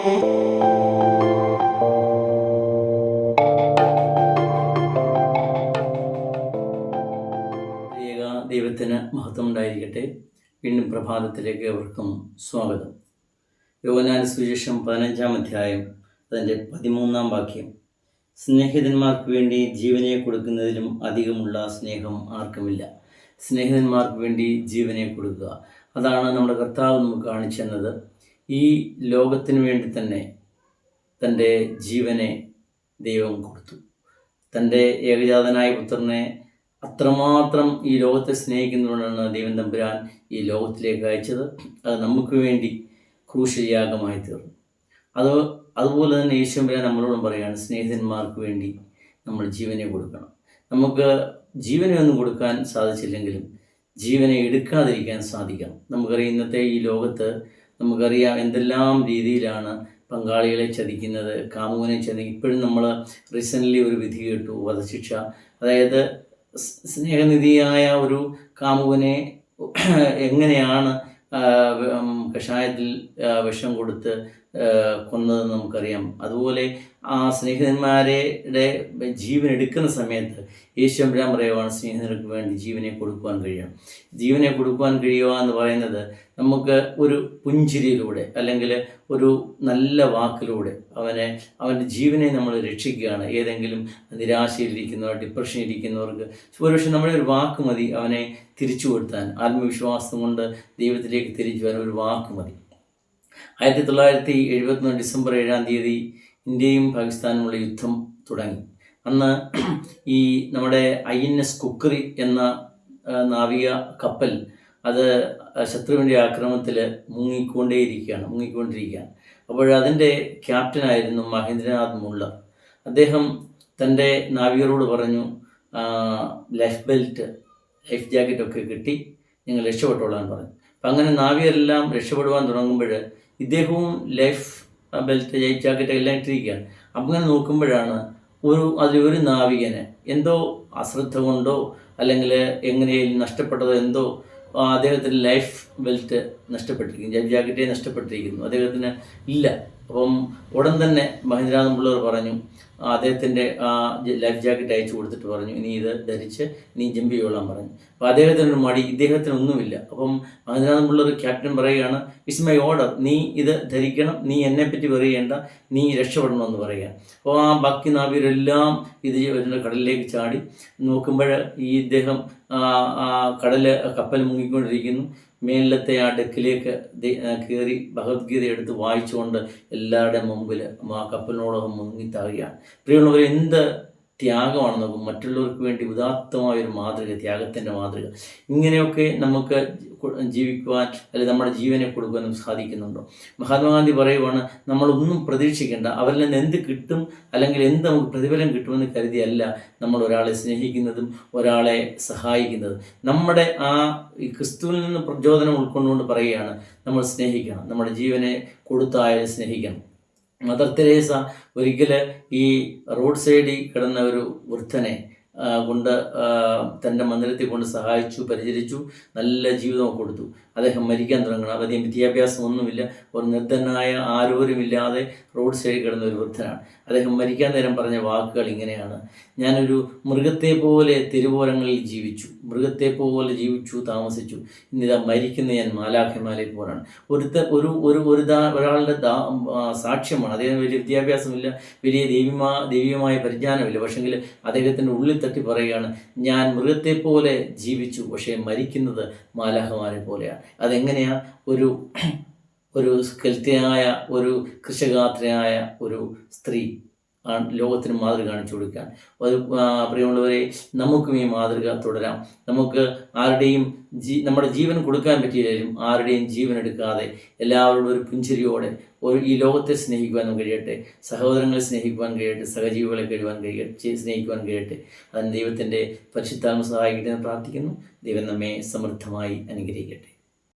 ദൈവത്തിന് മഹത്വം ഉണ്ടായിരിക്കട്ടെ വീണ്ടും പ്രഭാതത്തിലേക്ക് അവർക്കും സ്വാഗതം. യോഗനാന സുവിശേഷം പതിനഞ്ചാം അധ്യായം അതിന്റെ പതിമൂന്നാം വാക്യം. സ്നേഹിതന്മാർക്ക് വേണ്ടി ജീവനെ കൊടുക്കുന്നതിലും അധികമുള്ള സ്നേഹം ആർക്കുമില്ല. സ്നേഹിതന്മാർക്ക് വേണ്ടി ജീവനെ കൊടുക്കുക. അതാണ് നമ്മുടെ കർത്താവ് നമുക്ക് കാണിച്ചു തന്നത്. ഈ ലോകത്തിന് വേണ്ടി തന്നെ തന്റെ ജീവനെ ദൈവം കൊടുത്തു. തന്റെ ഏകജാതനായ പുത്രനെ അത്രമാത്രം ഈ ലോകത്തെ സ്നേഹിക്കുന്നതുകൊണ്ടാണ് ദൈവം തമ്പുരാൻ ഈ ലോകത്തിലേക്ക് അയച്ചത്. അത് നമുക്ക് വേണ്ടി ക്രൂശയാഗമായി തീർന്നു. അത് അതുപോലെ തന്നെ ഈശ്വരൻ നമ്മളോടും പറയുകയാണ് സ്നേഹിതന്മാർക്ക് വേണ്ടി നമ്മൾ ജീവനെ കൊടുക്കണം. നമുക്ക് ജീവനെ ഒന്നും കൊടുക്കാൻ സാധിച്ചില്ലെങ്കിലും ജീവനെ എടുക്കാതിരിക്കാൻ സാധിക്കണം. നമുക്കറിയാം ഇന്നത്തെ ഈ ലോകത്ത് നമുക്കറിയാം എന്തെല്ലാം രീതിയിലാണ് പങ്കാളികളെ ചതിക്കുന്നത്. കാമുകനെ ചതി ഇപ്പോഴും നമ്മൾ റീസെന്റ്ലി ഒരു വിധി കേട്ടു വധശിക്ഷ. അതായത് സ്നേഹനിധിയായ ഒരു കാമുകനെ എങ്ങനെയാണ് കഷായത്തിൽ വിഷം കൊടുത്ത് കൊന്നതെന്ന് നമുക്കറിയാം. അതുപോലെ ആ സ്നേഹിതന്മാരുടെ ജീവൻ എടുക്കുന്ന സമയത്ത് യേശുമ്പരാൻ പറയുവാണ് സ്നേഹിതർക്ക് വേണ്ടി ജീവനെ കൊടുക്കുവാൻ കഴിയണം ജീവനെ കൊടുക്കുവാൻ കഴിയുക എന്ന് പറയുന്നത് നമുക്ക് ഒരു പുഞ്ചിരിയിലൂടെ അല്ലെങ്കിൽ ഒരു നല്ല വാക്കിലൂടെ അവനെ അവന്റെ ജീവനെ നമ്മൾ രക്ഷിക്കുകയാണ്. ഏതെങ്കിലും നിരാശയിലിരിക്കുന്നവർ ഡിപ്രഷൻ ഇരിക്കുന്നവർക്ക് ഒരുപക്ഷെ നമ്മുടെ ഒരു വാക്ക് മതി അവനെ തിരിച്ചു കൊടുത്താൻ. ആത്മവിശ്വാസം കൊണ്ട് ദൈവത്തിലേക്ക് തിരിച്ചു വരാൻ ഒരു വാക്ക് മതി. ആയിരത്തി തൊള്ളായിരത്തി എഴുപത്തിനാല് ഡിസംബർ ഏഴാം തീയതി ഇന്ത്യയും പാകിസ്ഥാനുമുള്ള യുദ്ധം തുടങ്ങി. അന്ന് ഈ നമ്മുടെ ഐ എൻ എസ് കുക്കറി എന്ന നാവിക കപ്പൽ അത് ശത്രുവിന്റെ ആക്രമണത്തിൽ മുങ്ങിക്കൊണ്ടേയിരിക്കുകയാണ് മുങ്ങിക്കൊണ്ടിരിക്കുകയാണ്. അപ്പോൾ അതിന്റെ ക്യാപ്റ്റനായിരുന്നു മഹേന്ദ്രനാഥ് മുള്ള അദ്ദേഹം തന്റെ നാവികരോട് പറഞ്ഞു ലൈഫ് ബെൽറ്റ് ലൈഫ് ജാക്കറ്റൊക്കെ കിട്ടി നിങ്ങൾ രക്ഷപ്പെട്ടോളാൻ പറഞ്ഞു. അപ്പം അങ്ങനെ നാവികരെല്ലാം രക്ഷപ്പെടുവാൻ തുടങ്ങുമ്പോൾ ഇദ്ദേഹവും ലൈഫ് ബെൽറ്റ് ലൈഫ് ജാക്കറ്റ് എല്ലാം ഇട്ടിരിക്കുകയാണ് അപ്പം അങ്ങനെ നോക്കുമ്പോഴാണ് ഒരു അതിലൊരു നാവികന് എന്തോ അശ്രദ്ധ കൊണ്ടോ അല്ലെങ്കിൽ എങ്ങനെയും നഷ്ടപ്പെട്ടതോ എന്തോ അദ്ദേഹത്തിന്റെ ലൈഫ് ബെൽറ്റ് നഷ്ടപ്പെട്ടിരിക്കുന്നു. ജൈവ് ജാക്കറ്റേ നഷ്ടപ്പെട്ടിരിക്കുന്നു. അദ്ദേഹത്തിന് ഇല്ല. അപ്പം ഉടൻ തന്നെ മഹേന്ദ്രനാഥ് പിള്ളർ പറഞ്ഞു അദ്ദേഹത്തിന്റെ ആ ലൈഫ് ജാക്കറ്റ് അയച്ചു കൊടുത്തിട്ട് പറഞ്ഞു ഇനി ഇത് ധരിച്ച് നീ ജമ്പി ചെയ്തോളാൻ പറഞ്ഞു. അപ്പോൾ അദ്ദേഹത്തിനൊരു മടി ഇദ്ദേഹത്തിന് ഒന്നുമില്ല. അപ്പം മഹേന്ദ്രനാഥ് പിള്ളർ ക്യാപ്റ്റൻ പറയുകയാണ് ഇസ് മൈ ഓർഡർ നീ ഇത് ധരിക്കണം. നീ എന്നെ എന്നെപ്പറ്റി പറയേണ്ട നീ രക്ഷപ്പെടണമെന്ന് പറയുക. അപ്പോൾ ആ ബാക്കി നാവികരെല്ലാം ഇത് കടലിലേക്ക് ചാടി. നോക്കുമ്പോൾ ഈ ഇദ്ദേഹം കടൽ കപ്പൽ മുങ്ങിക്കൊണ്ടിരിക്കുന്നു. മേലത്തെ ആ ഡെക്കിലേക്ക് കയറി ഭഗവത്ഗീത എടുത്ത് വായിച്ചുകൊണ്ട് എല്ലാവരുടെ മുമ്പിൽ ആ കപ്പലിനോടൊപ്പം മുങ്ങിത്താകുകയാണ് പ്രിയമുള്ളവർ എന്ത് ത്യാഗമാണ് നോക്കും. മറ്റുള്ളവർക്ക് വേണ്ടി ഉദാത്തമായ ഒരു മാതൃക ത്യാഗത്തിന്റെ മാതൃക. ഇങ്ങനെയൊക്കെ നമുക്ക് ജീവിക്കുവാൻ അല്ലെങ്കിൽ നമ്മുടെ ജീവനെ കൊടുക്കുവാനും നമുക്ക് സാധിക്കുന്നുണ്ടോ? മഹാത്മാഗാന്ധി പറയുവാണ് നമ്മളൊന്നും പ്രതീക്ഷിക്കേണ്ട. അവരിൽ നിന്ന് എന്ത് കിട്ടും അല്ലെങ്കിൽ എന്ത് നമുക്ക് പ്രതിഫലം കിട്ടുമെന്ന് കരുതിയല്ല നമ്മൾ ഒരാളെ സ്നേഹിക്കുന്നതും ഒരാളെ സഹായിക്കുന്നതും. നമ്മുടെ ആ ക്രിസ്തുവിൽ നിന്ന് പ്രചോദനം ഉൾക്കൊണ്ടുകൊണ്ട് പറയുകയാണ് നമ്മൾ സ്നേഹിക്കണം. നമ്മുടെ ജീവനെ കൊടുത്തായാലും സ്നേഹിക്കണം. മദർ തെരേസ ഒരിക്കൽ ഈ റോഡ് സൈഡിൽ കിടന്ന ഒരു വൃദ്ധനെ കൊണ്ട് തന്റെ മന്ദിരത്തിൽ കൊണ്ട് സഹായിച്ചു പരിചരിച്ചു നല്ല ജീവിതം കൊടുത്തു. അദ്ദേഹം മരിക്കാൻ തുടങ്ങണം. അദ്ദേഹം വിദ്യാഭ്യാസം ഒന്നുമില്ല ഒരു നിർദ്ധനായ ആരോരുമില്ലാതെ റോഡ് സൈഡിൽ കിടന്ന ഒരു വൃദ്ധനാണ്. അദ്ദേഹം മരിക്കാൻ നേരം പറഞ്ഞ വാക്കുകൾ ഇങ്ങനെയാണ്. ഞാനൊരു മൃഗത്തെ പോലെ തിരുവോരങ്ങളിൽ ജീവിച്ചു. മൃഗത്തെ പോലെ ജീവിച്ചു താമസിച്ചു. ഇന്നിതാ മരിക്കുന്ന ഞാൻ മാലാഖമാലെ പോലാണ്. ഒരുത്ത ഒരു ഒരു ഒരു ദാ ഒരാളുടെ ദാ സാക്ഷ്യമാണ്. അദ്ദേഹം വലിയ വിദ്യാഭ്യാസമില്ല. വലിയ ദൈവിമാ ദൈവികമായ പരിജ്ഞാനമില്ല. പക്ഷെങ്കിൽ അദ്ദേഹത്തിന്റെ ഉള്ളിൽ തട്ടി പറയുകയാണ് ഞാൻ മൃഗത്തെ പോലെ ജീവിച്ചു പക്ഷേ മരിക്കുന്നത് മാലാഹമാരെ പോലെയാണ് അതെങ്ങനെയാ? ഒരു ഒരു സ്കൽത്തിയായ ഒരു കൃഷകാത്രയായ ഒരു സ്ത്രീ ലോകത്തിന് മാതൃക കാണിച്ചു കൊടുക്കാൻ. അത് പ്രിയമുള്ളവരെ നമുക്കും ഈ മാതൃക തുടരാം. നമുക്ക് ആരുടെയും ജീ നമ്മുടെ ജീവൻ കൊടുക്കാൻ പറ്റിയില്ലെങ്കിലും ആരുടെയും ജീവൻ എടുക്കാതെ എല്ലാവരോടും ഒരു പുഞ്ചിരിയോടെ ഒരു ഈ ലോകത്തെ സ്നേഹിക്കുവാൻ കഴിയട്ടെ. സഹോദരങ്ങളെ സ്നേഹിക്കുവാൻ കഴിയട്ടെ. സഹജീവികളെ കഴിയുവാൻ കഴിയട്ടെ സ്നേഹിക്കുവാൻ കഴിയട്ടെ. അതിന് ദൈവത്തിന്റെ പരിശുദ്ധാത്മ സഹായിക്കട്ടെ എന്ന് പ്രാർത്ഥിക്കുന്നു. ദൈവം നമ്മെ സമൃദ്ധമായി അനുഗ്രഹിക്കട്ടെ.